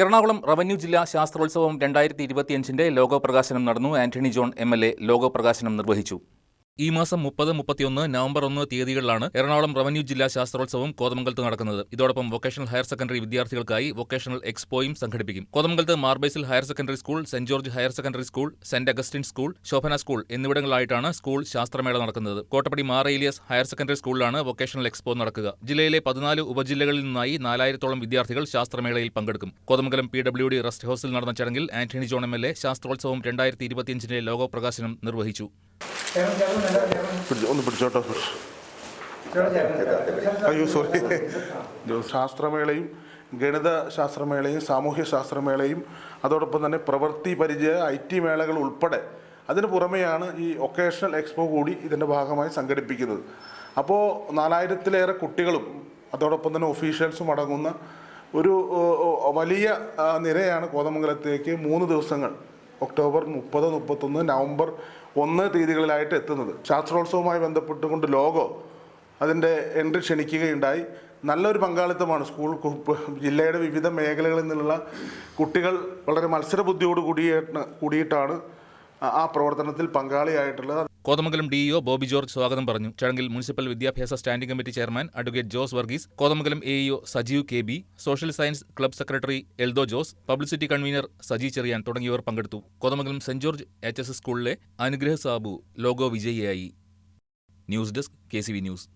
Ernakulam revenue ജില്ലാ ശാസ്ത്രോത്സവം രണ്ടായിരത്തി ഇരുപത്തിയഞ്ചിന്റെ ലോഗോ പ്രകാശനം നടന്നു. Antony John M L A logo പ്രകാശനം നിർവഹിച്ചു. ഈ മാസം മുപ്പത് മുപ്പത്തിയൊന്ന് നവംബർ ഒന്ന് തീയതികളിലാണ് എറണാകുളം റവന്യൂ ജില്ലാ ശാസ്ത്രോത്സവം കോതമംഗലത്ത് നടക്കുന്നത്. ഇതോടൊപ്പം വൊക്കേഷണൽ ഹയർ സെക്കൻഡറി വിദ്യാർത്ഥികൾക്കായി വൊക്കേഷണൽ എക്സ്പോയും സംഘടിപ്പിക്കും. കോതമംഗലത്ത് Mar Basil higher secondary school Saint George higher secondary school Saint Augustine school Shobhana school എന്നിവിടങ്ങളിലായിട്ടാണ് school ശാസ്ത്രമേള നടക്കുന്നത്. Kottappady Mar Elias higher secondary സ്കൂളിലാണ് വൊക്കേഷണൽ എക്സ്പോ നടക്കുക. ജില്ലയിലെ പതിനാല് ഉപജില്ലകളിൽ നിന്നായി നാലായിരത്തോളം വിദ്യാർത്ഥികൾ ശാസ്ത്രമേളയിൽ പങ്കെടുക്കും. Kothamangalam P W D rest ഹൌസിൽ നടന്ന ചടങ്ങിൽ Antony John M L A ശാസ്ത്രോത്സവം രണ്ടായിരത്തി ഇരുപത്തിയഞ്ചിന്റെ ലോഗോ പ്രകാശനം നിർവഹിച്ചു. ഒന്ന് പിടിച്ചോട്ടോ. അയ്യോ സോറി ശാസ്ത്രമേളയും ഗണിത ശാസ്ത്രമേളയും സാമൂഹ്യ ശാസ്ത്രമേളയും അതോടൊപ്പം തന്നെ പ്രവൃത്തി പരിചയ ഐ ടി മേളകൾ ഉൾപ്പെടെ അതിന് പുറമെയാണ് ഈ ഒക്കേഷണൽ എക്സ്പോ കൂടി ഇതിന്റെ ഭാഗമായി സംഘടിപ്പിക്കുന്നത്. അപ്പോൾ നാലായിരത്തിലേറെ കുട്ടികളും അതോടൊപ്പം തന്നെ ഒഫീഷ്യൽസും അടങ്ങുന്ന ഒരു വലിയ നിരയാണ് കോതമംഗലത്തേക്ക് മൂന്ന് ദിവസങ്ങൾ ഒക്ടോബർ മുപ്പത് മുപ്പത്തൊന്ന് നവംബർ ഒന്ന് തീയതികളിലായിട്ട് എത്തുന്നത്. ശാസ്ത്രോത്സവവുമായി ബന്ധപ്പെട്ടുകൊണ്ട് ലോഗോ അതിന്റെ എൻട്രി ക്ഷണിക്കുകയുണ്ടായി. നല്ലൊരു പങ്കാളിത്തമാണ് സ്കൂൾ ജില്ലയുടെ വിവിധ മേഖലകളിൽ നിന്നുള്ള കുട്ടികൾ വളരെ മത്സരബുദ്ധിയോട് കൂടിയിട്ട് കൂടിയിട്ടാണ് ആ- പ്രവർത്തനത്തിൽ പങ്കാളിയായിട്ടുള്ളത്. കോതമംഗലം ഡിഇഒ ബോബി ജോർജ് സ്വാഗതം പറഞ്ഞു. ചടങ്ങിൽ മുനിസിപ്പൽ വിദ്യാഭ്യാസ standing committee chairman advocate Jose Varghese Kothamangalam AEO Sajeev K B social science club secretary Eldho Jose publicity convener Saji Cherian തുടങ്ങിയവർ പങ്കെടുത്തു. Kothamangalam Saint George H S സ്കൂളിലെ Anugraha Sabu logo വിജയിയായി. News desk K news.